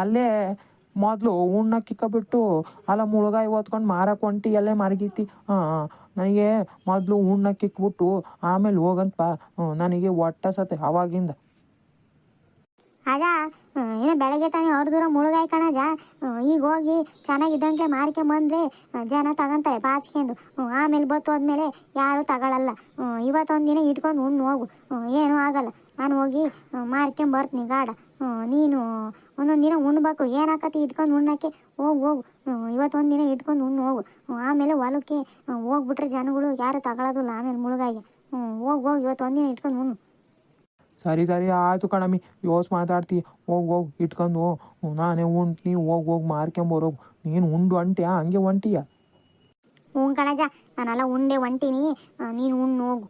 ಅಲ್ಲೇ ಮೊದಲು ಹೂಣ್ಣ ಬಿಟ್ಟು ಅಲ್ಲ ಮುಳುಗಾಯಿ ಓದ್ಕೊಂಡು ಮಾರಕ್ಕೆ ಹೊಂಟಿ ಅಲ್ಲೇ ಮರಗಿತಿ. ಹಾಂ ನನಗೆ ಮೊದಲು ಉಣ್ಣಕ್ಕಿಕ್ಬಿಟ್ಟು ಆಮೇಲೆ ಹೋಗಂತ ನನಗೆ ಒಟ್ಟ ಸತೆ ಅವಾಗಿಂದ. ಅದ ಏನೋ ಬೆಳಗ್ಗೆ ತಾನೇ ಅವ್ರ ದೂರ ಮುಳುಗಾಯಿ ಕಣಜ. ಈಗ ಹೋಗಿ ಚೆನ್ನಾಗಿದ್ದಂಗೆ ಮಾರ್ಕೊಂಬಂದ್ರೆ ಜನ ತಗೊಂತಾರೆ ಬಾಚ್ಕೊಂಡು ಆಮೇಲೆ ಬತ್ತು ಹೋದ್ಮೇಲೆ ಯಾರು ಇವತ್ತೊಂದಿನ ಇವತ್ತೊಂದು ದಿನ ಇಟ್ಕೊಂಡು ಉಣ್ಣು ಹೋಗು. ಏನೂ ಆಗಲ್ಲ. ನಾನು ಹೋಗಿ ಮಾರ್ಕೊಂಬರ್ತೀನಿ ಗಾಡ. ನೀನು ಒಂದೊಂದು ದಿನ ಉಣ್ಬೇಕು. ಏನಾಕತಿ ಇಟ್ಕೊಂಡು ಉಣ್ಣಕ್ಕೆ ಹೋಗು ಹೋಗು. ಇವತ್ತು ಇವತ್ತೊಂದು ದಿನ ಇಟ್ಕೊಂಡು ಉಣ್ಣು ಹೋಗು. ಆಮೇಲೆ ಹೊಲಕ್ಕೆ ಹೋಗ್ಬಿಟ್ರೆ ಜನಗಳು ಯಾರು ತಗೊಳ್ಳೋದಿಲ್ಲ ಆಮೇಲೆ ಮುಳುಗಾಗಿ. ಹೋಗು ಹೋಗಿ. ಹೋಗಿ ಇವತ್ತೊಂದು ದಿನ ಇಟ್ಕೊಂಡು ಉಣ್ಣು ಸರಿ ಸರಿ. ಆಯ್ತು ಕಣಮ್ಮಿ. ಯೋಸ್ ಮಾತಾಡ್ತಿ. ಹೋಗಿ ಹೋಗಿ. ಇಟ್ಕೊಂಡು ನಾನೇ ಉಂಟು ನೀವು ಹೋಗಿ ಹೋಗಿ. ಮಾರ್ಕೊಂಬರೋಗು ನೀನು ಉಂಡು ಅಂಟ್ಯಾ ಹಂಗೆ ಹೊಂಟಿಯ ಹ್ಞೂ ಕಣಜ. ನಾನೆಲ್ಲ ಉಂಡೆ ಹೊಂಟೀನಿ ನೀನು ಉಣ್ಣು ಹೋಗು.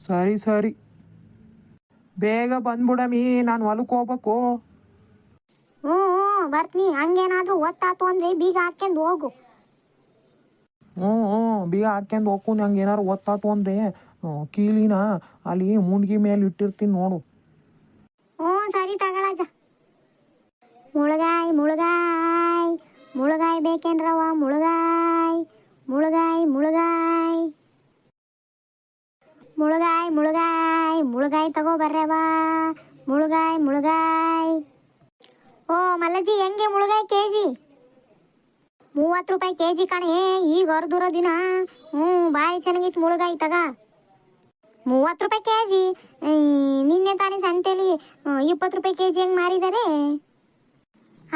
ಸರಿ ಸರಿ. ಬೇಗ ಬಂದ್ಬಿಡಮಿ ನಾನು ಹೊಲಕ್ಕೆ ಹೋಗ್ಬೇಕು. ಹ್ಞೂ ಹ್ಞೂ ಬರ್ತೀನಿ. ಹಂಗೇನಾದ್ರೂ ಒತ್ತಾತು ಅಂದ್ರೆ ಬೀಗ ಹಾಕ್ಯಂಡು ಹೋಗು. ಹ್ಞೂ ಹ್ಞೂ ಬೀಗ ಹಾಕ್ಯಂಡು ಹೋಗು ನಂಗೆ ಏನಾರು ಒತ್ತಾತು ಅಂದರೆ ಕೀಲಿನ ಅಲ್ಲಿ ಮುಂಡ್ಗಿ ಮೇಲೆ ಇಟ್ಟಿರ್ತೀನಿ ನೋಡು. ಹ್ಞೂ ಸರಿ ತಗೊಳಜ. ಮುಳುಗಾಯಿ ಮುಳುಗಾಯಿ. ಮುಳುಗಾಯಿ ಬೇಕೇನ್ರವ ಮುಳುಗಾಯಿ. ಮುಳುಗಾಯಿ ಮುಳುಗಾಯಿ. ಮುಳುಗಾಯಿ ಮುಳುಗಾಯಿ ಮುಳುಗಾಯಿ ತಗೋ ಬರ್ರವಾ ಮುಳುಗಾಯಿ ಮುಳುಗಾಯಿ. ಓ, ಮಲ್ಲಜ್ಜಿ, ಹೆಂಗೆ ಮುಳುಗಾಯಿ ಕೆ ಜಿ ಮೂವತ್ತು ರೂಪಾಯಿ ಕೆ ಜಿ ಕಣೆ, ಈಗ ಹೊರದೂರೋ ದಿನ. ಹ್ಞೂ, ಬಾಯಿ ಚೆನ್ನಾಗಿತ್ತು ಮುಳುಗಾಯಿ ತಗ. ಮೂವತ್ತು ರೂಪಾಯಿ ಕೆ ಜಿ ನಿನ್ನೆ ತಾನೇ ಸಂತೆಲಿ ಇಪ್ಪತ್ತು ರೂಪಾಯಿ ಕೆ ಜಿ ಹೆಂಗೆ ಮಾರಿದ್ದಾರೆ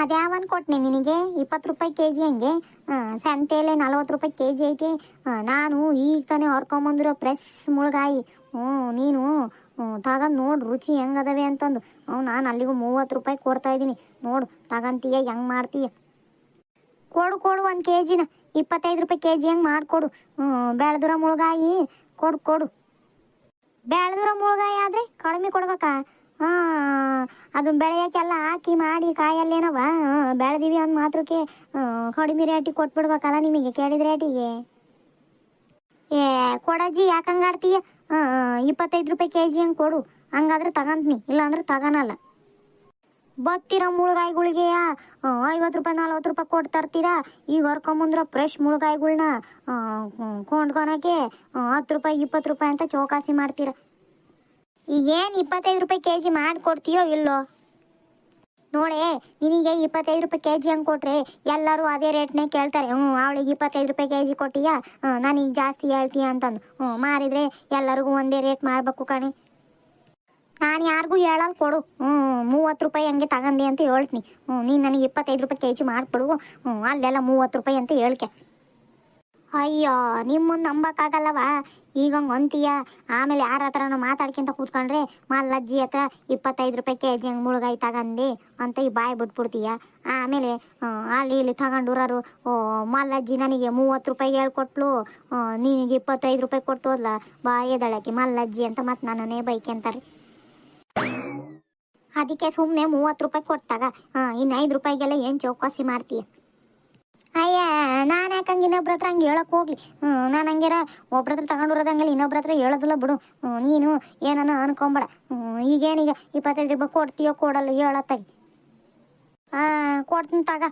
ಅದ್ಯಾವನ್ ಕೊಟ್ನಿ ನಿನಗೆ ಇಪ್ಪತ್ತು ರೂಪಾಯಿ ಕೆ ಜಿ ಹಂಗೆ ಸಂತೆಯಲ್ಲೇ ನಲ್ವತ್ತು ರೂಪಾಯಿ ಕೆ ಜಿ ಐತಿ ನಾನು ಈಗ ತಾನೇ ಹೊರ್ಕೊಂಬಂದಿರೋ ಫ್ರೆಶ್ ಮುಳುಗಾಯಿ. ಹ್ಞೂ, ನೀನು ತಗೊಂಡು ನೋಡು ರುಚಿ ಹೆಂಗದವೆ ಅಂತಂದು. ಹ್ಞೂ, ನಾನು ಅಲ್ಲಿಗೂ ಮೂವತ್ತು ರೂಪಾಯಿ ಕೊಡ್ತಾ ಇದ್ದೀನಿ. ನೋಡು, ತಗಂತೀಯ, ಹೆಂಗೆ ಮಾಡ್ತೀಯ? ಕೊಡು ಕೊಡು ಒಂದು ಕೆ ಜಿನ ಇಪ್ಪತ್ತೈದು ರೂಪಾಯಿ ಕೆ ಜಿ ಹೆಂಗೆ ಮಾಡಿಕೊಡು. ಬೆಳೆದಿರೋ ಮುಳುಗಾಯಿ ಕೊಡು ಕೊಡು. ಬೆಳೆದಿರೋ ಮುಳುಗಾಯಿ ಆದರೆ ಕಡಿಮೆ ಕೊಡ್ಬೇಕಾ? ಅದು ಬೆಳೆಯೋಕ್ಕೆಲ್ಲ ಹಾಕಿ ಮಾಡಿ ಕಾಯಲ್ಲೇನವ? ಬೆಳೆದಿವಿ ಅಂದ್ ಮಾತ್ರಕ್ಕೆ ಕಡಿಮೆ ರೇಟಿಗೆ ಕೊಟ್ಬಿಡ್ಬೇಕಲ್ಲ ನಿಮಗೆ, ಕೇಳಿದ ರೇಟಿಗೆ ಏ ಕೊಡಜ್ಜಿ ಯಾಕೆ ಹಂಗಾಡ್ತೀಯ ಇಪ್ಪತ್ತೈದು ರೂಪಾಯಿ ಕೆ ಜಿ ಹಂಗೆ ಕೊಡು. ಹಂಗಾದ್ರೆ ತಗಂತೀನಿ, ಇಲ್ಲಾಂದ್ರೆ ತಗೋನಲ್ಲ. ಬತ್ತಿರೋ ಮುಳುಗಾಯಿಗಳಿಗೆ ಐವತ್ತು ರೂಪಾಯಿ, ನಲ್ವತ್ತು ರೂಪಾಯಿ ಕೊಟ್ಟು ತರ್ತೀರಾ? ಈಗ ಹೊರ್ಕೊಂಬಂದ್ರ ಫ್ರೆಶ್ ಮುಳುಗಾಯಿಗಳನ್ನ ಕೊಂಡ್ಕೊಳಕ್ಕೆ ಹತ್ತು ರೂಪಾಯಿ, ಇಪ್ಪತ್ತು ರೂಪಾಯಿ ಅಂತ ಚೌಕಾಸಿ ಮಾಡ್ತೀರಾ? ಈಗೇನು ಇಪ್ಪತ್ತೈದು ರೂಪಾಯಿ ಕೆ ಜಿ ಮಾಡಿಕೊಡ್ತೀಯೋ ಇಲ್ಲೋ? ನೋಡಿ, ನಿನಗೆ ಇಪ್ಪತ್ತೈದು ರೂಪಾಯಿ ಕೆ ಜಿ ಹಂಗೆ ಕೊಟ್ರೆ ಎಲ್ಲರೂ ಅದೇ ರೇಟ್ನೇ ಕೇಳ್ತಾರೆ. ಹ್ಞೂ ಅವಳಿಗೆ ಇಪ್ಪತ್ತೈದು ರೂಪಾಯಿ ಕೆ ಜಿ ಕೊಟ್ಟಿಯ? ನಾನು ಈಗ ಜಾಸ್ತಿ ಹೇಳ್ತೀಯ ಅಂತಂದು. ಹ್ಞೂ ಮಾರಿದರೆ ಎಲ್ಲರಿಗೂ ಒಂದೇ ರೇಟ್ ಮಾರಬೇಕು ಕಣೆ. ನಾನು ಯಾರಿಗೂ ಹೇಳಲ್ಲ ಕೊಡು. ಹ್ಞೂ ಮೂವತ್ತು ರೂಪಾಯಿ ಹಂಗೆ ತಗೊಂಡಿ ಅಂತ ಹೇಳ್ತೀನಿ. ಹ್ಞೂ ನೀನು ನನಗೆ ಇಪ್ಪತ್ತೈದು ರೂಪಾಯಿ ಕೆ ಜಿ ಮಾಡಿಕೊಡು ಹ್ಞೂ ಅಲ್ಲೆಲ್ಲ ಮೂವತ್ತು ರೂಪಾಯಿ ಅಂತ ಹೇಳ್ಕೆ. ಅಯ್ಯೋ ನಿಮ್ಮನ್ನು ನಂಬಕ್ಕಾಗಲ್ಲವ? ಈಗ ಹಂಗೆ ಅಂತೀಯ? ಆಮೇಲೆ ಯಾರ ಹತ್ರನೋ ಮಾತಾಡ್ಕೊಂತ ಕೂತ್ಕೊಂಡ್ರೆ ಮಲ್ಲಜ್ಜಿ ಹತ್ರ ಇಪ್ಪತ್ತೈದು ರೂಪಾಯಿ ಕೆ ಜಿ ಹಂಗೆ ಮುಳುಗಾಯಿ ತಗಂದು ಅಂತ ಈ ಬಾಯಿ ಬಿಟ್ಬಿಡ್ತೀಯ? ಆಮೇಲೆ ಅಲ್ಲಿ ಇಲ್ಲಿ ತಗೊಂಡುರಾರು, ಓ ಮಲ್ಲಜ್ಜಿ ನನಗೆ ಮೂವತ್ತು ರೂಪಾಯಿಗೆ ಹೇಳ್ಕೊಟ್ಲು. ನಿನಗೆ ಇಪ್ಪತ್ತೈದು ರೂಪಾಯಿ ಕೊಟ್ಟು ಹೋದ್ಲ. ಬಾಯಿ ಎದಳಕ್ಕೆ ಮಲ್ಲಜ್ಜಿ ಅಂತ ಮತ್ತೆ ನನ್ನನ್ನೇ ಬೈಕೆಂತಾರೆ ಅದಕ್ಕೆ ಸುಮ್ಮನೆ ಮೂವತ್ತು ರೂಪಾಯಿ ಕೊಟ್ಟಾಗ ಇನ್ನು ಐದು ರೂಪಾಯಿಗೆಲ್ಲ ಏನು ಚೌಕಾಸಿ ಮಾಡ್ತೀಯ? ನಾನು ಯಾಕಂಗೆ ಇನ್ನೊಬ್ರ ಹತ್ರ ಹಂಗೆ ಹೇಳಕ್ ಹೋಗ್ಲಿ? ನಾನು ಹಂಗಾರ ಒಬ್ರ ಹತ್ರ ತಗೊಂಡಿರೋದಂಗಲ್ಲ ಇನ್ನೊಬ್ರ ಹತ್ರ ಹೇಳೋದಿಲ್ಲ ಬಿಡು. ನೀನು ಏನನ್ನ ಅನ್ಕೊಂಬೇಡ. ಈಗೇನೀಗ ಇಪ್ಪತ್ತೈದು ರೂಪಾಯಿ ಕೊಡ್ತೀಯೋ ಕೊಡಲ್ಲ ಹೇಳತ್ತಾಗಿ ಕೊಡ್ತೀನಿ ತಗ.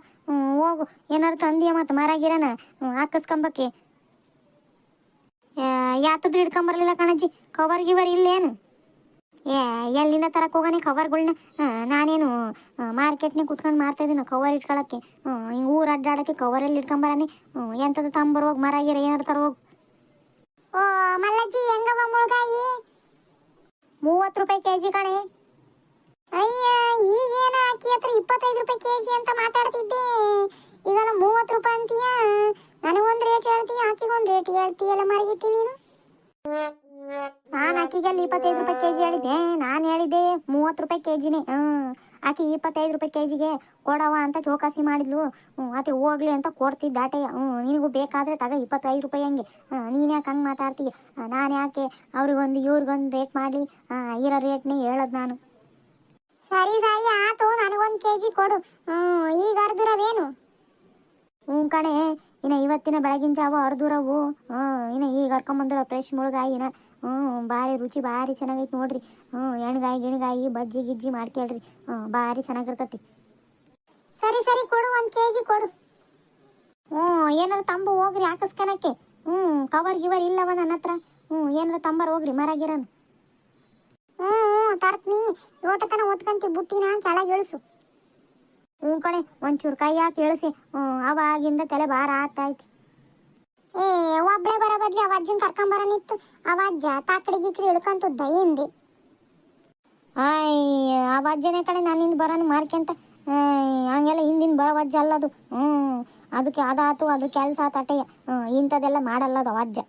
ಹೋಗು. ಏನಾರು ತಂದೀಯ ಮತ್ತು ಮರಾಗಿರನ? ಹಾಕಿಸ್ಕೊಂಬಕ್ಕೆ ಯಾತದ್ರು ಹಿಡ್ಕೊಂಬರ್ಲಿಲ್ಲ ಕಣಜ್ಜಿ? ಕವರ್ ಗಿವರ್ ಇಲ್ಲೇನು? ಏ ಎಲ್ಲಿಂದ ತರಕ್ಕೆ ಹೋಗಾನೆ? ಕವರ್ಗಳ್ನ ನಾನೇನು ಮಾರ್ಕೆಟ್ನಾಗ ಕುತ್ಕೊಂಡು ಮಾರ್ತಾ ಇದೀನಿ ಕವರ್ ಇಟ್ಕೊಳಕ್ಕೆ. ಹಿಂಗೆ ಊರು ಅಡ್ಡಾಡಕ್ಕೆ ಕವರಲ್ಲಿ ಇಟ್ಕೊಂಬರಾನೆ? ಎಂಥದ್ದು ತಂಬರುವಾಗ ಮರ ಗಿರ ಏನಾರು ತರೋಗಿ ಓ ಮಲ್ಲಜ್ಜಿ ಹೆಂಗವ ಮುಳುಗಾಯಿ? ಮೂವತ್ತು ರೂಪಾಯಿ ಕೆ ಜಿ ಕಣೆ. ಅಯ್ಯ ಈಗೇನ ಅಕ್ಕಿ ಹತ್ರ ಇಪ್ಪತ್ತೈದು ರೂಪಾಯಿ ಕೆ ಜಿ ಅಂತ ಮಾತಾಡ್ತಿದ್ದೆ. ಇದೆಲ್ಲ ಮೂವತ್ತು ರೂಪಾಯಿ ಅಂತೀಯ? ನನಗೊಂದು ರೇಟ್ ಹೇಳ್ತೀಯ? ಆಕಿಗೊಂದು ರೇಟ್ ಹೇಳ್ತೀಯಲ್ಲ ಮರಗಿತ್ತಿ ನೀನು? ನಾನು ಆಕಿಗೆ ಅಲ್ಲಿ ಇಪ್ಪತ್ತೈದು ರೂಪಾಯಿ ಕೆ ಜಿ ಹೇಳಿದ್ದೆ. ನಾನು ಹೇಳಿದ್ದೆ ಮೂವತ್ತು ರೂಪಾಯಿ ಕೆ ಜಿನೇ ಹ್ಞೂ ಆಕೆ ಇಪ್ಪತ್ತೈದು ರೂಪಾಯಿ ಕೆ ಜಿಗೆ ಕೊಡವ ಅಂತ ಚೌಕಾಸಿ ಮಾಡಿದ್ಲು. ಹ್ಞೂ ಆಕೆ ಹೋಗ್ಲಿ ಅಂತ ಕೊಡ್ತಿದ್ದ ಆಟೆ ಹ್ಞೂ ನಿನಗೂ ಬೇಕಾದರೆ ತಗ ಇಪ್ಪತ್ತೈದು ರೂಪಾಯಿ ಹಂಗೆ. ನೀನು ಯಾಕೆ ಹಂಗೆ ಮಾತಾಡ್ತೀಯ ನಾನು ಯಾಕೆ ಅವ್ರಿಗೊಂದು ಇವ್ರಿಗೊಂದು ರೇಟ್ ಮಾಡಲಿ? ಇರೋ ರೇಟ್ನೇ ಹೇಳೋದು ನಾನು. ಸರಿ ಸರಿ ಆತು ನನಗೊಂದು ಕೆ ಜಿ ಕೊಡು. ಹ್ಞೂ ಈಗ ಅರ್ಧರವೇನು? ಹ್ಞೂ ಕಣೆ ಇನ್ನು ಇವತ್ತಿನ ಬೆಳಗಿನ ಜಾವ ಅರ್ಧೂರವು. ಹ್ಞೂ ಇನ್ನು ಈಗ ಹರ್ಕೊಂಬಂದಿರೋ ಫ್ರೆಶ್ ಮುಳುಗಾಯಿನ. ಹ್ಞೂ ಭಾರಿ ರುಚಿ, ಭಾರಿ ಚೆನ್ನಾಗೈತೆ ನೋಡ್ರಿ. ಹ್ಞೂ ಎಣ್ಗಾಯಿ, ಗಿಣ್ಗಾಯಿ, ಬಜ್ಜಿ, ಗಿಜ್ಜಿ ಮಾಡ್ಕೇಳ್ರಿ ಹ್ಞೂ ಭಾರಿ ಚೆನ್ನಾಗಿರ್ತತಿ. ಸರಿ ಸರಿ, ಕೊಡು, ಒಂದು ಕೆ ಜಿ ಕೊಡು. ಹ್ಞೂ ಏನಾರು ತಂಬ ಹೋಗ್ರಿ ಹಾಕಿಸ್ಕನಕ್ಕೆ. ಹ್ಞೂ ಕವರ್ ಗಿವರ್ ಇಲ್ಲವ ನನ್ನ ಹತ್ರ. ಹ್ಞೂ ಏನಾರು ತಂಬರ್ ಹೋಗ್ರಿ ಮರಾಗಿರನ್ ಹ್ಞೂ ಹ್ಞೂ ತರ್ತೀನಿ. ತನ ಓದ್ಕಂತಿ ಬುಟ್ಟಿನ ಕೆಳಗೆ ಇಳಿಸು. ಹ್ಞೂ ಕಣೆ, ಒಂಚೂರು ಕೈ ಹಾಕಿ ಇಳಿಸಿ. ಹ್ಞೂ ಅವಾಗಿಂದ ತಲೆ ಭಾರ ಆಗ್ತೈತಿ ಏ, ಒಬ್ಳೆ ಬರೋ ಬದ್ಲಿ ಅವ ಅಜ್ಜನ್ ಕರ್ಕೊಂಬರನಿತ್ತು ಅವ ಅಜ್ಜ ತಾಕಡಿ ಗಿಕ್ರಿ ಇಳ್ಕೊಂತದ್ದ ಹಿಂದೆ ಆಯ್ ಅವ ಅಜ್ಜನೇ ಕಡೆ ನನ್ನಿಂದ ಬರೋನು ಮಾರ್ಕೆಂತ ಹಂಗೆಲ್ಲ ಹಿಂದಿನ ಬರೋ ಅಜ್ಜ ಅಲ್ಲದು ಹ್ಞೂ ಅದಕ್ಕೆ ಅದಾತು, ಅದು ಕೆಲಸ ತಟೆಯ ಇಂಥದ್ದೆಲ್ಲ ಮಾಡಲ್ಲದು ಅಜ್ಜ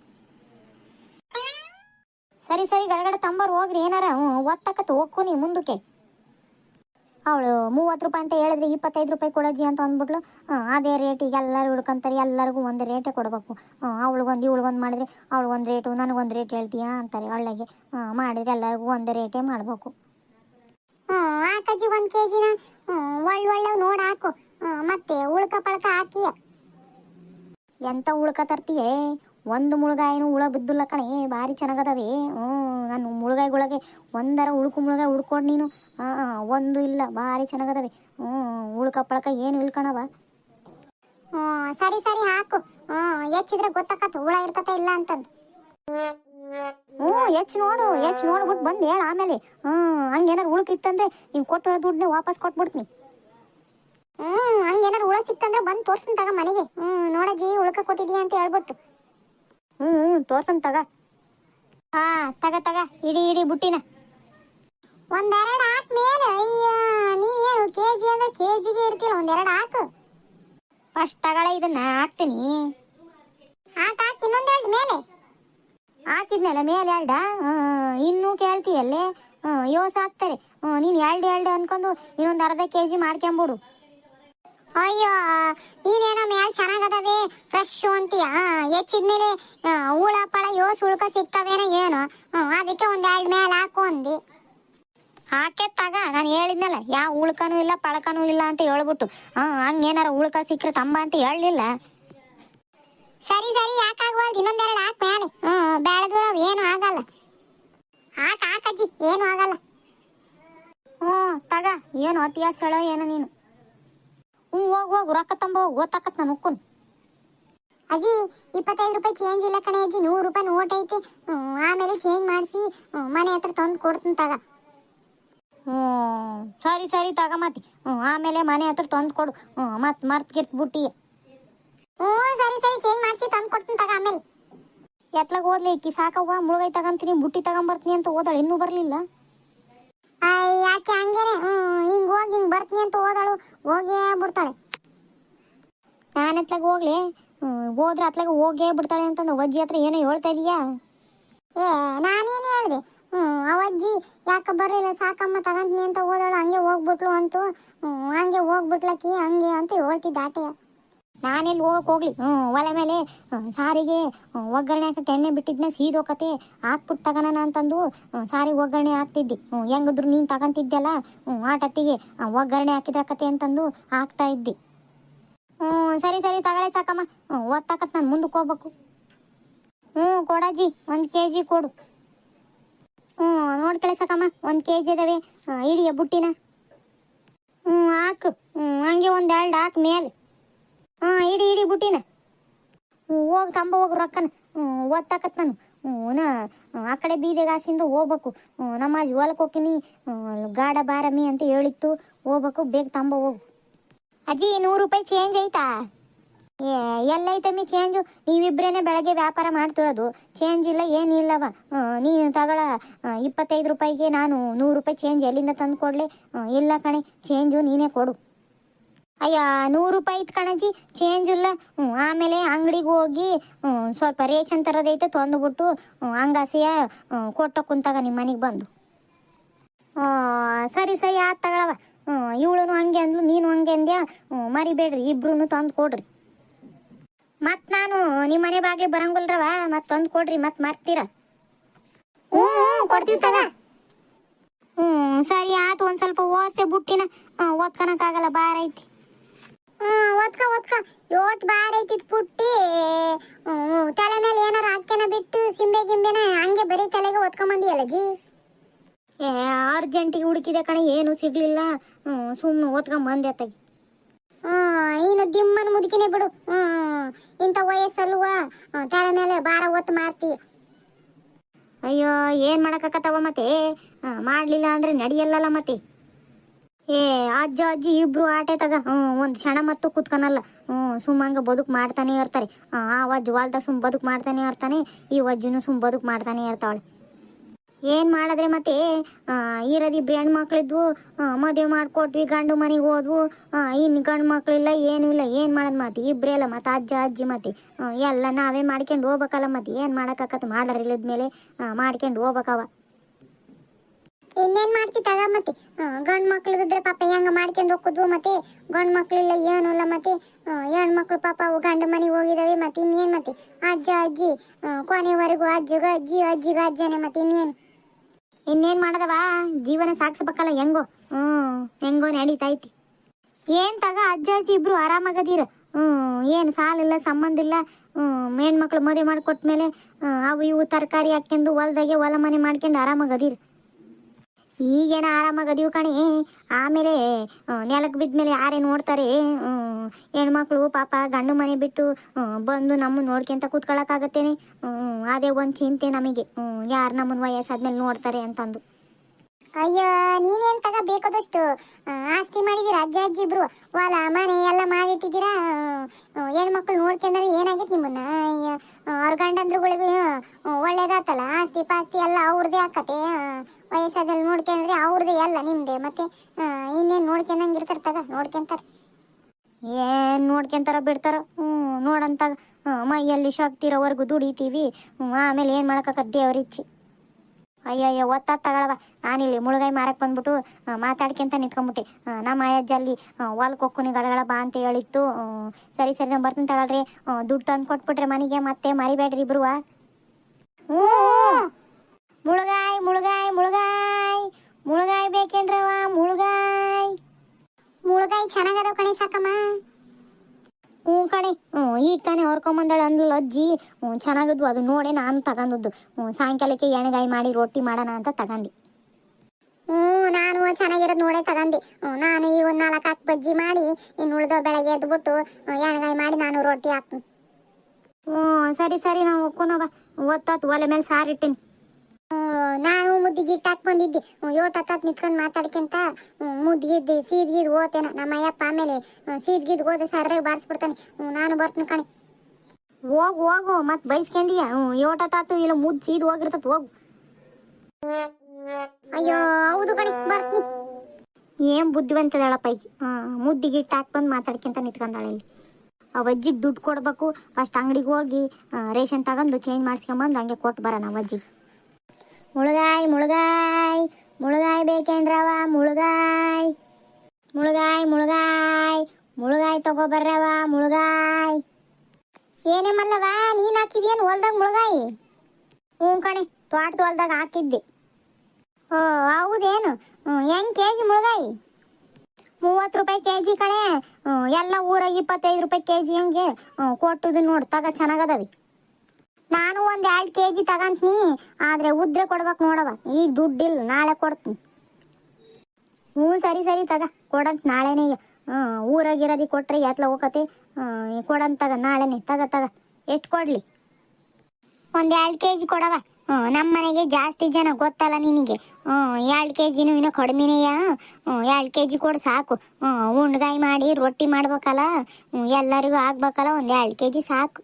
ಸರಿ ಸರಿ, ಗಡಗಡ ತಂಬರ್ ಹೋಗ್ರಿ, ಏನಾರ ಹ್ಞೂ ಒತ್ತಕತ್ತು ನೀ ಮುಂದಕ್ಕೆ. ಅವಳು ಮೂವತ್ತು ರೂಪಾಯಿ ಅಂತ ಹೇಳಿದ್ರೆ ಇಪ್ಪತ್ತೈದು ರೂಪಾಯಿ ಕೊಡೋಜಿ ಅಂತ ಅಂದ್ಬಿಟ್ಲು. ಹಾಂ ಅದೇ ರೇಟಿಗೆ ಎಲ್ಲರೂ ಹುಡ್ಕೊಂತಾರೆ ಎಲ್ಲರಿಗೂ ಒಂದು ರೇಟೇ ಕೊಡಬೇಕು. ಅವಳಿಗೊಂದು ಇವಳಿಗೊಂದು ಮಾಡಿದ್ರೆ ಅವಳಿಗೊಂದು ರೇಟು ನನಗೊಂದು ರೇಟ್ ಹೇಳ್ತೀಯಾ ಅಂತಾರೆ ಒಳ್ಳೆಗೆ. ಹಾಂ ಮಾಡಿದ್ರೆ ಎಲ್ಲರಿಗೂ ಒಂದು ರೇಟೇ ಮಾಡಬೇಕು. ಆ ಹಾಕಜ್ಜಿ ಒಂದು ಕೆ ಜಿನ ಒಳ್ಳೆ ಒಳ್ಳೆ ನೋಡಿ ಹಾಕು. ಮತ್ತೆ ಉಳ್ಕ ಪಳ್ಕ ಹಾಕಿಯ. ಎಂತ ಉಳ್ಕ ತರ್ತೀಯೇ? ಒಂದು ಮುಳುಗಾಯನು ಹುಳ ಬಿದ್ದುಲ್ಲ ಕಣೆ ಭಾರಿ ಚೆನ್ನಾಗದವೇ? ಹ್ಞೂ ನಾನು ಮುಳುಗಾಯಿಗೊಳಗೆ ಒಂದರ ಉಳುಕು ಮುಳುಗಾಯಿ ಹುಡ್ಕೊಂಡು ನೀನು. ಹಾಂ ಒಂದು ಇಲ್ಲ ಭಾರಿ ಚೆನ್ನಾಗದವೆ. ಹ್ಞೂ ಉಳ್ಕ ಪಳಕ ಏನು ಇಲ್ಕಣವ ಹ್ಞೂ ಸರಿ ಸರಿ ಹಾಕು. ಹ್ಞೂ ಹೆಚ್ಚಿದ್ರೆ ಗೊತ್ತಾಕತ್ತು ಹುಳ ಇರ್ತತ ಇಲ್ಲ ಅಂತಂದು. ಹ್ಞೂ ಹೆಚ್ಚು ನೋಡು ಹೆಚ್ಚು ನೋಡ್ಬಿಟ್ಟು ಬಂದು ಹೇಳ ಆಮೇಲೆ. ಹ್ಞೂ ಹಂಗೇನಾರು ಉಳ್ಕಿತ್ತಂದ್ರೆ ನೀವು ಕೊಟ್ಟಿರೋ ದುಡ್ಡನ್ನ ವಾಪಸ್ ಕೊಟ್ಬಿಡ್ತೀನಿ. ಹ್ಞೂ ಹಂಗೇನಾರು ಹುಳ ಸಿಕ್ತಂದ್ರೆ ಬಂದು ತೋರ್ಸನ್ ತಗ ಮನೆಗೆ. ಹ್ಞೂ ನೋಡಜ್ಜಿ ಉಳ್ಕ ಕೊಟ್ಟಿದೀಯ ಅಂತ ಹೇಳ್ಬಿಟ್ಟು. ಹ್ಞೂ ಹ್ಞೂ ತೋರ್ಸನ್ ತಗ. ಹಾ, ತಗ ತಗ, ಇಡಿ ಇಡಿ ಬುಟ್ಟಿನ. ಒಂದೆರಡು ಹಾಕ್ ಮೇಲೆ. ಅಯ್ಯ, ನೀನ್ ಏನು ಕೆಜಿ ಅಂದ್ರೆ ಕೆಜಿಗೆ ಜಿಗೆ ಇಡ್ತೀರ ಒಂದೆರಡು ಹಾಕು. ಫಸ್ಟ್ ತಗಳ, ಇದನ್ನ ಹಾಕ್ತೀನಿ. ಹಾಕ್, ಹಾಕಿ ಇನ್ನೊಂದೆರಡು ಮೇಲೆ. ಹಾಕಿದ್ನಲ್ಲ, ಮೇಲೆ ಎರಡ? ಇನ್ನೂ ಕೇಳ್ತೀಯಲ್ಲೇ? ಯೋಸ್ ಹಾಕ್ತಾರೆ ನೀನ್ ಎರಡು ಎರಡು ಅನ್ಕೊಂಡು ಇನ್ನೊಂದು ಅರ್ಧ ಕೆ ಜಿ ಮಾಡ್ಕೊಂಬಿಡು. ಅಯ್ಯೋ, ನೀನೇನೋ ಮ್ಯಾಲ್ ಚೆನ್ನಾಗದವೆ ಫ್ರೆಶ್ ಅಂತೀಯ? ಹೆಚ್ಚಿದ್ಮೇಲೆ ಹುಳ, ಪಳ ಯೋಸ್ ಉಳ್ಕ ಸಿಗ್ತಾವೇನೋ ಏನು. ಅದಕ್ಕೆ ಒಂದ್ ಎರಡು ಮೇಲೆ ಹಾಕು ಅಂದಿ. ಹಾಕೆ ತಗ, ನಾನು ಹೇಳಿದ್ನಲ್ಲ ಯಾವ ಉಳ್ಕನೂ ಇಲ್ಲ, ಪಳಕನೂ ಇಲ್ಲ ಅಂತ ಹೇಳ್ಬಿಟ್ಟು. ಹಾ ಹಂಗೇನಾರ ಉಳ್ಕ ಸಿಕ್ಕರೆ ತಂಬ ಅಂತ ಹೇಳಲಿಲ್ಲ. ಸರಿ ಸರಿ ಯಾಕಾಗ್ವಲ್ದು ಇನ್ನೊಂದೆರಡು ಹಾಕ್ ಮ್ಯಾಲೆ. ಹ್ಞೂ ಬೆಳೆದು ಏನು ಆಗಲ್ಲ. ಹಾಕ್ ಹಾಕಜ್ಜಿ ಏನು ಆಗಲ್ಲ. ಹ್ಞೂ ತಗ, ಏನು ಅತಿಯಾಸ ಹೇಳೋ ಏನು ನೀನು. ಹ್ಞೂ ಹೋಗು ಹೋಗು ರೊಕ್ಕ ತಂಬ ಹೋಗು ಗೊತ್ತಾಕತ್ ನಾನು ಉಕ್ಕುನ್. ಅಜ್ಜಿ ಇಪ್ಪತ್ತೈದು ರೂಪಾಯಿ ಚೇಂಜ್ ಇಲ್ಲ ಕಣೆ ಅಜ್ಜಿ ನೂರು ರೂಪಾಯಿ ನೋಟ್ ಐತಿ. ಆಮೇಲೆ ಚೇಂಜ್ ಮಾಡಿಸಿ ಮನೆ ಹತ್ರ ತಂದು ಕೊಡ್ತೀನಿ ತಗ. ಹ್ಞೂ ಸರಿ ಸರಿ ತಗ ಮತ್ತೆ. ಹ್ಞೂ ಆಮೇಲೆ ಮನೆ ಹತ್ರ ತಂದು ಕೊಡು. ಹ್ಞೂ ಮತ್ತೆ ಮರ್ತ್ ಗಿರ್ತ್ಬಿಟ್ಟಿ ಹ್ಞೂ ಸರಿ ಸರಿ ಚೇಂಜ್ ಮಾಡಿಸಿ ತಂದು ಕೊಡ್ತೀನಿ ತಗ ಆಮೇಲೆ. ಎತ್ಲಾಗ ಓದ್ಲಿ ಈಕಿ ಸಾಕವ್ವ ಮುಳುಗೈ ತಗಂತೀನಿ ಬುಟ್ಟಿ ತಗೊಂಬರ್ತೀನಿ ಅಂತ ಓದಾಳೆ ಇನ್ನೂ ಬರಲಿಲ್ಲ. ಯಾಕೆ ಹಂಗೇನೆ? ಹಿಂಗ್ ಹೋಗಿ, ಹಿಂಗ್ ಬರ್ತೀನಿ ಅಂತ ಹೋದಳು. ಹೋಗೇ ಬಿಡ್ತಾಳೆ. ನಾನು ಅತ್ಲಾಗ ಹೋಗ್ಲಿ. ಹೋದ್ರೆ ಅತ್ಲಾಗ ಹೋಗೇ ಬಿಡ್ತಾಳೆ ಅಂತಂದು ಅಜ್ಜಿ ಹತ್ರ ಏನೋ ಹೇಳ್ತಾ ಇದೀಯಾ? ಏ, ನಾನೇನು ಹೇಳಿದೆ? ಅವಜ್ಜಿ ಯಾಕೆ ಬರಲಿಲ್ಲ, ಸಾಕಮ್ಮ ತಗಂತೀನಿ ಅಂತ ಹೋದಳು, ಹಂಗೆ ಹೋಗ್ಬಿಟ್ಲು ಅಂತೂ. ಹಂಗೆ ಹೋಗ್ಬಿಟ್ಲಕ್ಕಿ, ಹಂಗೆ ಅಂತ ಹೇಳ್ತಿದ್ದ ಆಟೆಯ ನಾನೆಲ್ಲಿ ಹೋಗಕ್ ಹೋಗ್ಲಿ? ಹ್ಞೂ ಒಲೆ ಮೇಲೆ ಸಾರಿಗೆ ಒಗ್ಗರಣೆ ಹಾಕಕ್ಕೆ ಎಣ್ಣೆ ಬಿಟ್ಟಿದ್ನ ಸೀದೋಕತೆ ಹಾಕ್ಬಿಟ್ಟು ತಗೋಣ ಅಂತಂದು ಸಾರಿ ಸಾರಿಗೆ ಒಗ್ಗರಣೆ ಹಾಕ್ತಿದ್ದಿ. ಹ್ಞೂ ಹೆಂಗಿದ್ರು ನೀನು ತಗೊಂತಿದ್ದೆಲ್ಲ ಹ್ಞೂ ಆಟತ್ತಿಗೆ ಒಗ್ಗರಣೆ ಹಾಕಿದ್ರಕತೆ ಅಂತಂದು ಹಾಕ್ತಾ ಇದ್ದಿ. ಹ್ಞೂ ಸರಿ ಸರಿ, ತಗೊಳ್ಳೆ ಸಾಕಮ್ಮ. ಹ್ಞೂ ಓದ್ತಾಕತ್ ನಾನು ಮುಂದಕ್ಕೆ ಹೋಗ್ಬೇಕು. ಹ್ಞೂ ಕೊಡಜ್ಜಿ ಒಂದು ಕೆ ಜಿ ಕೊಡು ಹ್ಞೂ ನೋಡ್ಕಳೆ ಸಾಕಮ್ಮ, ಒಂದು ಕೆ ಜಿ ಇದಾವೆ ಇಡಿಯ ಬುಟ್ಟಿನ. ಹ್ಞೂ ಹಾಕು. ಹ್ಞೂ ಹಂಗೆ ಒಂದು ಎರಡು ಹಾಕು ಮೇಲೆ. ಹಾಂ ಇಡಿ ಇಡಿ ಬುಟ್ಟಿನ. ಹೋಗಿ ತಂಬ ಹೋಗಿ ರೊಕ್ಕನ. ಓದ್ತಾಕತ್ ನಾನು. ನಾ, ಆ ಕಡೆ ಬೀದೆಗಾಸಿಂದ ಹೋಗ್ಬೇಕು. ನಮ್ಮ ಹೊಲಕ್ಕೆ ಹೋಗ್ತೀನಿ ಹ್ಞೂ, ಗಾಡ ಬಾರಮಿ ಅಂತ ಹೇಳಿತ್ತು. ಹೋಗ್ಬೇಕು, ಬೇಗ ತಂಬ ಹೋಗು. ಅಜ್ಜಿ, ನೂರು ರೂಪಾಯಿ ಚೇಂಜ್ ಐತಾ? ಏ ಎಲ್ಲೈತಮ್ಮಿ ಚೇಂಜು ನೀವಿಬ್ರೇನೆ ಬೆಳಗ್ಗೆ ವ್ಯಾಪಾರ ಮಾಡ್ತಿರೋದು. ಚೇಂಜ್ ಇಲ್ಲ ಏನಿಲ್ಲವ ನೀನು ತಗೊಳ ಇಪ್ಪತ್ತೈದು ರೂಪಾಯಿಗೆ ನಾನು ನೂರು ರೂಪಾಯಿ ಚೇಂಜ್ ಎಲ್ಲಿಂದ ತಂದು ಕೊಡಲಿ? ಇಲ್ಲ ಕಣೆ ಚೇಂಜು ನೀನೇ ಕೊಡು. ಅಯ್ಯ, ನೂರು ರೂಪಾಯಿ ಇತ್ತು ಕಣಜ್ಜಿ ಚೇಂಜ್ ಇಲ್ಲ. ಹ್ಞೂ ಆಮೇಲೆ ಅಂಗಡಿಗೆ ಹೋಗಿ ಹ್ಞೂ ಸ್ವಲ್ಪ ರೇಷನ್ ತರೋದೈತೆ ತಂದುಬಿಟ್ಟು ಹಂಗಾಸಿಯ ಕೊಟ್ಟ ಕುಂತಾಗ ನಿಮ್ಮ ಮನೆಗೆ ಬಂದು. ಸರಿ ಸರಿ ಆ ತಗೊಳವ. ಹ್ಞೂ ಇವಳು ಹಂಗೆ ಅಂದ್ಲು, ನೀನು ಹಂಗೆ ಅಂದ್ಯಾ? ಹ್ಞೂ ಮರಿಬೇಡ್ರಿ ಇಬ್ರು ತಂದು ಕೊಡ್ರಿ. ಮತ್ತು ನಾನು ನಿಮ್ಮ ಮನೆ ಬಾಗಿಲು ಬರಂಗಿಲ್ರವ ಮತ್ತೆ ತಂದು ಕೊಡ್ರಿ ಮತ್ತೆ ಮರ್ತೀರ. ಹ್ಞೂ ಕೊಡ್ತೀವಿ ತಗ. ಹ್ಞೂ ಸರಿ, ಆತು ಒಂದು ಸ್ವಲ್ಪ ಓರ್ಸೆ ಬುಟ್ಟಿನ ಓದ್ಕೊಳಕ್ಕಾಗಲ್ಲ ಬಾರ ಐತಿ. ಹ್ಮ್ ಓದ್ಕ ಓದ್ಕ ಯೋಟ್ ಬಾರ್ ಐತಿ ಪುಟ್ಟಿ. ತಲೆ ಮೇಲೆ ಏನಾರ ಹಾಕ್ಯನ ಬಿಟ್ಟು ಸಿಂಬೆ ಗಿಂಬೆನ ಹಂಗೆ ಬರೀ ತಲೆಗೆ ಓದ್ಕೊಂಬಂದಿಯಲ್ಲ ಜಿ? ಅರ್ಜೆಂಟಿಗೆ ಹುಡುಕಿದೆ ಕಣೆ, ಏನು ಸಿಗ್ಲಿಲ್ಲ. ಸುಮ್ಮನೆ ಓದ್ಕೊಂಬಂದೆ ಅತ್ತಾಗಿ. ಇನ್ನು ದಿಮ್ಮನ ಮುದುಕಿನೇ ಬಿಡು. ಇಂಥ ವಯಸ್ಸಲ್ವ? ತಲೆ ಮೇಲೆ ಭಾರ ಒತ್ತು ಮಾಡ್ತೀಯ ಅಯ್ಯೋ, ಏನು ಮಾಡಕ್ಕಾಗತ್ತವ ಮತ್ತೆ? ಮಾಡ್ಲಿಲ್ಲ ಅಂದ್ರೆ ನಡೆಯಲ್ಲಲ್ಲ ಮತ್ತೆ? ಏ, ಅಜ್ಜ, ಅಜ್ಜಿ ಇಬ್ರು ಆಟೆ ತಗ ಹ್ಞೂ, ಒಂದು ಕ್ಷಣ ಮತ್ತು ಕೂತ್ಕೊನಲ್ಲ. ಹ್ಞೂ ಸುಮ್ಮಂಗ ಬದುಕು ಮಾಡ್ತಾನೆ ಇರ್ತಾರೆ. ಆ ವಾಲ್ದಾಗ ಸುಮ್ ಬದುಕು ಮಾಡ್ತಾನೆ ಇರ್ತಾನೆ, ಈ ಅಜ್ಜನು ಸುಮ್ ಬದುಕು ಮಾಡ್ತಾನೆ ಇರ್ತಾವಳೆ. ಏನು ಮಾಡಿದ್ರೆ ಮತ್ತೆ? ಇರೋದು ಇಬ್ರು ಹೆಣ್ಮಕ್ಳಿದ್ವು ಮದುವೆ ಮಾಡ್ಕೊಟ್ವಿ, ಗಂಡು ಮನೆಗೆ ಹೋದ್ವು. ಇನ್ನು ಗಂಡು ಇಲ್ಲ ಏನೂ ಇಲ್ಲ. ಏನು ಮಾಡೋದು ಮತ್ತೆ? ಇಬ್ಬರೇ ಮತ್ತೆ, ಅಜ್ಜ, ಅಜ್ಜಿ ಮತ್ತೆ. ಎಲ್ಲ ನಾವೇ ಮಾಡ್ಕೊಂಡು ಹೋಗ್ಬೇಕಲ್ಲ ಮತ್ತೆ? ಏನು ಮಾಡೋಕ್ಕಾಗತ್ತೆ ಮಾಡಾರ ಮೇಲೆ ಮಾಡ್ಕೊಂಡು ಹೋಗ್ಬೇಕವ. ಇನ್ನೇನ್ ಮಾಡ್ತಿ ಮತ್ತೆ? ಗಂಡ್ ಮಕ್ಳಿದ್ರೆ ಪಾಪ ಹೆಂಗ ಮಾಡ್ಕೊಂಡು ಹೋಗುದು ಮತ್ತೆ? ಗಂಡ್ ಮಕ್ಳಿಲ್ಲ ಇಲ್ಲ ಮತ್ತೆ. ಹೆಣ್ ಮಕ್ಳು ಪಾಪ ಅವು ಗಂಡ ಮನೆಗೆ ಹೋಗಿದಾವೆ ಮತ್ತೆ ಇನ್ನೇನ್ ಮತ್ತೆ? ಅಜ್ಜ, ಅಜ್ಜಿ ಕೊನೆವರೆಗೂ ಅಜ್ಜಿಗ, ಅಜ್ಜಿ, ಅಜ್ಜಿಗ, ಅಜ್ಜನೆ ಮತ್ತೆ ಇನ್ನೇನ್? ಇನ್ನೇನ್ ಮಾಡದವಾ? ಜೀವನ ಸಾಗಿಸ್ಬೇಕಲ್ಲ ಹೆಂಗೋ? ಹ್ಮ್, ಹೆಂಗೋ ನಡೀತೈತಿ. ಏನ್ ತಗ ಅಜ್ಜ, ಅಜ್ಜಿ ಇಬ್ರು ಆರಾಮಾಗದಿರ? ಹ್ಮ್, ಏನ್ ಸಾಲಿಲ್ಲ, ಸಂಬಂಧ ಇಲ್ಲ? ಹ್ಮ್, ಹೆಣ್ಮಕ್ಳು ಮದುವೆ ಮಾಡ್ಕೊಟ್ಮೇಲೆ ಅವು ಇವು ತರಕಾರಿ ಹಾಕ್ಯಂಡು ಹೊಲ್ದಾಗೆ ಹೊಲ ಮನೆ ಮಾಡ್ಕೊಂಡು ಆರಾಮಾಗದೀರ? ಈಗೇನ ಆರಾಮಾಗದೀವಿ ಕಣಿ. ಆಮೇಲೆ ನೆಲಕ್ಕೆ ಬಿದ್ಮೇಲೆ ಯಾರೇ ನೋಡ್ತಾರೆ ಹೆಣ್ಮಕ್ಳು ಪಾಪ ಗಂಡು ಮನೆ ಬಿಟ್ಟು ಬಂದು ನಮ್ಮ ನೋಡ್ಕೊಂತ ಕೂತ್ಕೊಳ್ಳೋಕ್ಕಾಗತ್ತೇನೆ ಅದೇ ಒಂದು ಚಿಂತೆ ನಮಗೆ. ಯಾರು ನಮ್ಮನ್ನ ವಯಸ್ಸಾದ್ಮೇಲೆ ನೋಡ್ತಾರೆ ಅಂತಂದು. ಅಯ್ಯೋ, ನೀನೇನ್ ತಗ ಬೇಕಾದಷ್ಟು? ಆಸ್ತಿ ಮಾಡಿದೀರ ಅಜ್ಜ ಅಜ್ಜಿ ಇಬ್ರು ಹೊಲ ಮನೆ ಎಲ್ಲ ಮಾಡಿಟ್ಟಿದ್ದೀರಾ? ಹೆಣ್ಮಕ್ಳು ನೋಡ್ಕೊಂಡ್ರೆ ಏನಾಗೈತೆ ನಿಮ್ಮನ್ನ? ಅವ್ರ ಗಂಡಂದ್ರುಗಳಿಗೂ ಒಳ್ಳೇದಾತಲ್ಲ? ಆಸ್ತಿ ಪಾಸ್ತಿ ಎಲ್ಲ ಅವ್ರದೇ ಆಕತೆ. ವಯಸ್ಸಾದಲ್ಲಿ ನೋಡ್ಕೊಂಡ್ರೆ ಅವ್ರದೇ ಎಲ್ಲ ನಿಮ್ದೆ. ಮತ್ತೆ ಇನ್ನೇನು ನೋಡ್ಕೊಂಡಂಗೆ ತಗ, ನೋಡ್ಕೊಂತಾರೆ. ಏನ್ ನೋಡ್ಕೊಂತಾರ ಬಿಡ್ತಾರ? ಹ್ಞೂ, ನೋಡಂತಾಗ ಮೈಯಲ್ಲಿ ಶಕ್ತಿ ಇರೋವರೆಗೂ ದುಡಿತೀವಿ. ಆಮೇಲೆ ಏನು ಮಾಡೋಕ್ಕಾಗತ್ತೆ ದೇವ್ರ ಇಚ್ಛೆ ಅಯ್ಯಯ್ಯೋ ಒತ್ತ ತಗೊಳವ ನಾನಿಲ್ಲಿ ಮುಳುಗಾಯಿ ಮಾರಕ್ಕೆ ಬಂದ್ಬಿಟ್ಟು ಮಾತಾಡ್ಕೊಂತ ನಿಂತ್ಕೊಂಬಿಟ್ಟೆ. ನಮ್ಮ ಅಜ್ಜಲ್ಲಿ ವಾಲ್ ಕೊಕ್ಕುನಿ ಗಡಗಳ ಬಾ ಅಂತ ಹೇಳಿತ್ತು. ಸರಿ ಸರಿ, ನಾನು ಬರ್ತೀನಿ ತಗೊಳ್ರಿ. ದುಡ್ಡು ತಂದು ಕೊಟ್ಬಿಟ್ರೆ ಮನೆಗೆ ಮತ್ತೆ ಮರಿಬೇಡ್ರಿ ಇಬ್ರು. ಮುಳುಗಾಯ್ ಮುಳುಗಾಯ್ ಮುಳುಗಾಯ್. ಮುಳುಗಾಯ್ ಬೇಕೇನ್ರವ ಮುಳುಗಾಯ್. ಮುಳುಗಾಯ್ ಚೆನ್ನಾಗದ ಕಣಿ ಸಾಕಮ್ಮ. ಹ್ಞೂ ಕಣೆ. ಹ್ಞೂ, ಈಗ ತಾನೇ ಹೊರ್ಕೊಂಬಂದಳು ಅಂದ್ಲು ಅಜ್ಜಿ. ಹ್ಞೂ, ಚೆನ್ನಾಗಿದ್ವು. ಅದು ನೋಡೇ ನಾನು ತಗೊಂಡದ್ದು ಹ್ಞೂ, ಸಾಯಂಕಾಲಕ್ಕೆ ಎಣ್ಣೆಗಾಯಿ ಮಾಡಿ ರೊಟ್ಟಿ ಮಾಡೋಣ ಅಂತ ತಗೊಂಡು ಹ್ಞೂ, ನಾನು ಚೆನ್ನಾಗಿರೋದು ನೋಡೇ ತಗೊಂಡೆ ಹ್ಞೂ, ನಾನು ಈ ಒಂದು ನಾಲ್ಕು ಹಾಕಿ ಬಜ್ಜಿ ಮಾಡಿ, ಇನ್ನು ಉಳಿದೋ ಬೆಳಗ್ಗೆ ಎದ್ಬಿಟ್ಟು ಎಣ್ಣೆಗಾಯಿ ಮಾಡಿ ನಾನು ರೊಟ್ಟಿ ಹಾಕ್ತೀನಿ. ಹ್ಞೂ, ಸರಿ ಸರಿ, ನಾವು ಒಕ್ಕೋನವ ಒತ್ತಾತು, ಒಲೆ ಮೇಲೆ ಸಾರಿಟ್ಟಿನಿ. ನಾನು ಮುದ್ದಿಗೆ ಗಿಟ್ಟ ಹಾಕಿ ಬಂದಿದ್ದೆ ಯೋಟ್ ಹತ್ತತ್ ನಿಂತ್ಕೊಂಡು ಮಾತಾಡ್ಕೊಂತ ಮುದ್ದಿಗಿದ್ದು ಸೀದ್ಗಿದ್ ಓತೇನ ನಮ್ಮ ಅಯ್ಯಪ್ಪ ಆಮೇಲೆ ಸೀದ್ಗಿದ್ ಹೋದ ಸರ್ರಾಗ ಬಾರಿಸ್ಬಿಡ್ತಾನೆ. ನಾನು ಬರ್ತೀನಿ ಕಣೆ. ಹೋಗು ಹೋಗು, ಮತ್ತೆ ಬೈಸ್ಕೊಂಡಿಯ? ಯೋಟ ತಾತು ಇಲ್ಲ ಮುದ್ದು ಸೀದ್ ಹೋಗಿರ್ತತ್, ಹೋಗು. ಅಯ್ಯೋ, ಹೌದು ಕಣಿ, ಬರ್ತೀನಿ. ಏನ್ ಬುದ್ಧಿವಂತದಳ ಪೈಕಿ ಮುದ್ದಿಗೆ ಇಟ್ಟು ಹಾಕಿ ಬಂದು ಮಾತಾಡ್ಕೊಂತ ನಿತ್ಕೊಂಡಾಳೆ ಇಲ್ಲಿ. ಅಜ್ಜಿಗೆ ದುಡ್ಡು ಕೊಡ್ಬೇಕು ಫಸ್ಟ್ ಅಂಗಡಿಗೆ ಹೋಗಿ ರೇಷನ್ ತಗೊಂಡು ಚೇಂಜ್ ಮಾಡಿಸ್ಕೊಂಬಂದು ಹಂಗೆ ಕೊಟ್ಟು ಬರೋಣ ಅಜ್ಜಿಗೆ. ಮುಳುಗಾಯ್ ಮುಳುಗಾಯ್ ಮುಳುಗಾಯ್ ಬೇಕೇನ್ರವ ಮುಳುಗಾಯ್ ಮುಳುಗಾಯ್ ಮುಳುಗಾಯ್ ಮುಳುಗಾಯ್ ತಗೋಬರ್ರವ ಮುಳುಗಾಯ್. ಏನೇ ಮಲ್ಲವ ನೀನ್ ಹಾಕಿದ್ಯೇನು ಹೊಲ್ದಾಗ ಮುಳುಗಾಯಿ? ಹ್ಞೂ ಕಣೆ, ತೋಟದ ಹೊಲ್ದಾಗ ಹಾಕಿದ್ದೆ. ಓ, ಹೌದೇನು? ಹೆಂಗೆ ಕೆ ಜಿ ಮುಳುಗಾಯಿ? ಮೂವತ್ತು ರೂಪಾಯಿ ಕೆ ಜಿ ಕಣೆ ಎಲ್ಲ ಊರಾಗ ಇಪ್ಪತ್ತೈದು ರೂಪಾಯಿ ಕೆ ಜಿ ಹಂಗೆ ಕೊಟ್ಟುದು ನೋಡು, ತಗ ಚೆನ್ನಾಗದವಿ ನಾನು ಒಂದು ಎರಡು ಕೆ ಜಿ ತಗಂತೀನಿ, ಆದರೆ ಉದ್ರೆ ಕೊಡ್ಬೇಕು ನೋಡವ ಈಗ ದುಡ್ಡಿಲ್ಲ, ನಾಳೆ ಕೊಡ್ತೀನಿ. ಹ್ಞೂ, ಸರಿ ಸರಿ ತಗ. ಕೊಡಂತ ನಾಳೆನೇ ಹ್ಞೂ ಊರಾಗಿರೋದಿ ಕೊಟ್ರೆ ಎತ್ಲ ಹೋಗತ್ತೆ ಕೊಡಂತ ತಗ, ನಾಳೆನೆ. ತಗ ತಗ. ಎಷ್ಟು ಕೊಡ್ಲಿ? ಒಂದು ಎರಡು ಕೆ ಜಿ ಕೊಡವ ಹ್ಞೂ ನಮ್ಮ ಮನೆಗೆ ಜಾಸ್ತಿ ಜನ ಗೊತ್ತಲ್ಲ ನಿನಗೆ. ಹ್ಞೂ, ಎರಡು ಕೆ ಜಿನೂ ಇನ್ನೂ ಕಡಿಮೆನೆಯ ಹ್ಞೂ, ಎರಡು ಕೆ ಜಿ ಕೊಡು, ಸಾಕು. ಹ್ಞೂ ಉಂಡ್ಗಾಯಿ ಮಾಡಿ, ರೊಟ್ಟಿ ಮಾಡ್ಬೇಕಲ್ಲ? ಹ್ಞೂ, ಎಲ್ಲರಿಗೂ ಆಗ್ಬೇಕಲ್ಲ? ಒಂದು ಎರಡು ಕೆ ಜಿ ಸಾಕು.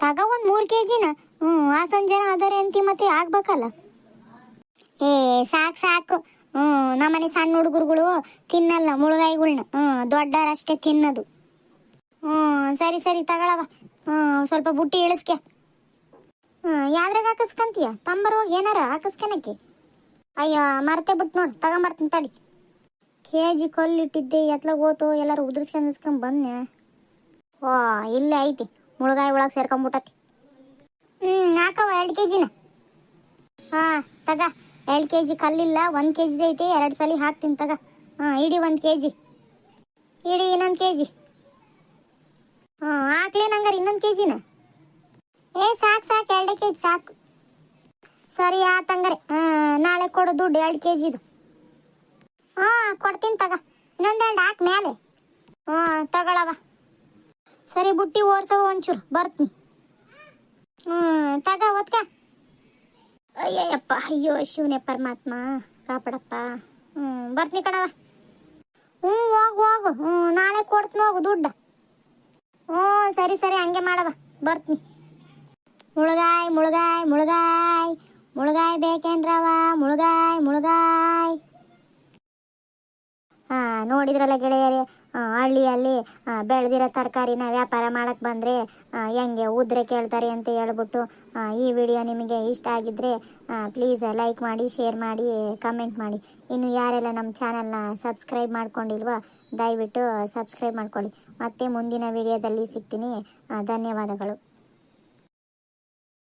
ತಗ ಒಂದು ಮೂರು ಕೆ ಜಿನ ಹ್ಞೂ ಜನ ಅದಾರೆ ಅಂತಿ ಮತ್ತೆ ಆಗ್ಬೇಕಲ್ಲ. ಏ, ಸಾಕು ಸಾಕು. ಹ್ಞೂ ನಮ್ಮನೆ ಸಣ್ಣ ಹುಡುಗರುಗಳು ತಿನ್ನಲ್ಲ ಮುಳುಗಾಯಿಗಳ್ನ. ಹ್ಞೂ ದೊಡ್ಡರಷ್ಟೇ ತಿನ್ನೋದು. ಹ್ಞೂ ಸರಿ ಸರಿ, ತಗೊಳವ. ಹ್ಞೂ ಸ್ವಲ್ಪ ಬುಟ್ಟಿ ಇಳಿಸ್ಕೆ ಹ್ಞೂ ಯಾವ್ದ್ರಾಗ ಹಾಕಿಸ್ಕಂತೀಯ? ತಂಬರ್ ಹೋಗಿ ಏನಾರ ಹಾಕಿಸ್ಕೊಳಕ್ಕೆ ಅಯ್ಯೋ, ಮರ್ತೆ ಬಿಟ್ಟು ನೋಡಿ, ತಗೊಂಬರ್ತೀನಿ ತಡಿ. ಕೆ ಜಿ ಕಲ್ಲಿಟ್ಟಿದ್ದೆ, ಎತ್ಲಾಗ ಹೋತು ಎಲ್ಲರೂ ಉದುರ್ಸ್ಕೊಂಡ್ ಬಂದ್ನೆ ಓ, ಇಲ್ಲೇ ಐತಿ. ಮುಳುಗಾಯಿ ಒಳಗೆ ಸೇರ್ಕೊಂಬಿಟ್ಟತಿ. ಹ್ಞೂ ಹಾಕವ ಎರಡು ಕೆ ಜಿನ ಹಾಂ, ತಗ. ಎರಡು ಕೆ ಜಿ ಕಲ್ಲಿಲ್ಲ, ಒಂದು ಕೆ ಜಿದು ಐತಿ, ಎರಡು ಸಲ ಹಾಕ್ತೀನಿ ತಗ. ಹಾಂ, ಇಡಿ ಒಂದು ಕೆ ಜಿ ಇಡಿ ಇನ್ನೊಂದು ಕೆ ಜಿ ಹಾಂ, ಹಾಕ್ಲಿ ನಂಗಾರ ಇನ್ನೊಂದು ಕೆ ಜಿನ ಏ, ಸಾಕು ಸಾಕು, ಎರಡೇ ಕೆ ಜಿ ಸಾಕು. ಸರಿ ಆತಂಗಾರೆ ಹಾಂ, ನಾಳೆ ಕೊಡು ದುಡ್ಡು, ಎರಡು ಕೆ ಜಿದು ಹಾಂ, ಕೊಡ್ತೀನಿ ತಗ. ಇನ್ನೊಂದೆರಡು ಹಾಕಿ ಮೇಲೆ. ಹಾಂ, ತಗೊಳವ. ಸರಿ, ಬುಟ್ಟಿ ಓಡ್ಸವ ಒಂಚೂರು. ಬರ್ತೀನಿ. ಹ್ಞೂ ತಗ ಒತ್ಕ ಅಯ್ಯಪ್ಪ ಅಯ್ಯೋ, ಶಿವನೇ ಪರಮಾತ್ಮ, ಕಾಪಾಡಪ್ಪ. ಹ್ಞೂ ಬರ್ತೀನಿ ಕಣವ ಹ್ಞೂ, ಹೋಗು ಹೋಗು. ಹ್ಞೂ, ನಾಳೆ ಕೊಡ್ತೀನಿ, ಹೋಗು, ದುಡ್ಡು. ಹ್ಞೂ, ಸರಿ ಸರಿ, ಹಂಗೆ ಮಾಡವ ಬರ್ತೀನಿ. ಮುಳುಗಾಯ್ ಮುಳುಗಾಯ್ ಮುಳುಗಾಯ್. ಮುಳುಗಾಯ್ ಬೇಕೇನ್ರವ ಮುಳುಗಾಯ್ ಮುಳುಗಾಯ್. ಹಾ, ನೋಡಿದ್ರಲ್ಲ ಗೆಳೆಯರೇ ಹಳ್ಳಿಯಲ್ಲಿ ಬೆಳೆದಿರೋ ತರಕಾರಿನ ವ್ಯಾಪಾರ ಮಾಡಕ್ಕೆ ಬಂದರೆ ಹೆಂಗೆ ಉದ್ರೆ ಕೇಳ್ತಾರೆ ಅಂತ ಹೇಳ್ಬಿಟ್ಟು ಈ ವಿಡಿಯೋ ನಿಮಗೆ ಇಷ್ಟ ಆಗಿದ್ದರೆ ಪ್ಲೀಸ್ ಲೈಕ್ ಮಾಡಿ ಶೇರ್ ಮಾಡಿ ಕಮೆಂಟ್ ಮಾಡಿ. ಇನ್ನು ಯಾರೆಲ್ಲ ನಮ್ಮ ಚಾನಲ್ನ ಸಬ್ಸ್ಕ್ರೈಬ್ ಮಾಡ್ಕೊಂಡಿಲ್ವೋ, ದಯವಿಟ್ಟು ಸಬ್ಸ್ಕ್ರೈಬ್ ಮಾಡ್ಕೊಳ್ಳಿ. ಮತ್ತೆ ಮುಂದಿನ ವಿಡಿಯೋದಲ್ಲಿ ಸಿಗ್ತೀನಿ. ಧನ್ಯವಾದಗಳು.